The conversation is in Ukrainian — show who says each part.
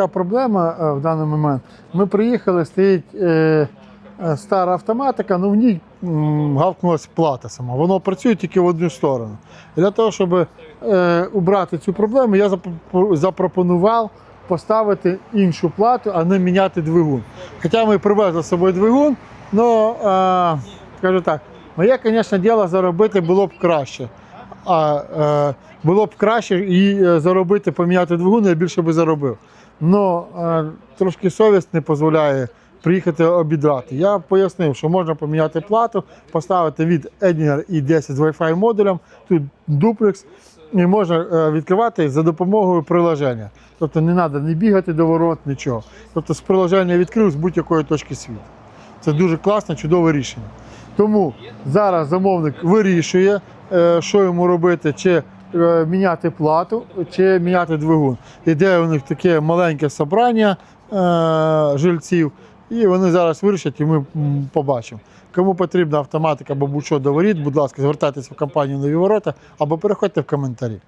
Speaker 1: Така проблема е, в даний момент. Ми приїхали, стоїть е, е, стара автоматика, ну в ній гавкнулася плата сама. Воно працює тільки в одну сторону. Для того, щоб е, убрати цю проблему, я запропонував поставити іншу плату, а не міняти двигун. Хоча ми привезли з собою двигун, але, е, скажу так, моє, звісно, діло заробити було б краще. А е, було б краще і е, заробити, поміняти двигун, я більше би заробив. Но е, трошки совість не дозволяє приїхати обідрати. Я пояснив, що можна поміняти плату, поставити від Edinger і 10 з Wi-Fi модулем, тут дуплекс, і можна е, відкривати за допомогою приложення. Тобто не треба ні бігати до ворот, нічого. Тобто з приложення відкрив з будь-якої точки світу. Це дуже класне, чудове рішення. Тому зараз замовник вирішує, е, що йому робити, чи міняти плату, чи міняти двигун. Іде у них таке маленьке собрання е, жильців, і вони зараз вирішать, і ми побачимо. Кому потрібна автоматика або будь-що доворіть, будь ласка, звертайтеся в компанію Нові Ворота або переходьте в коментарі.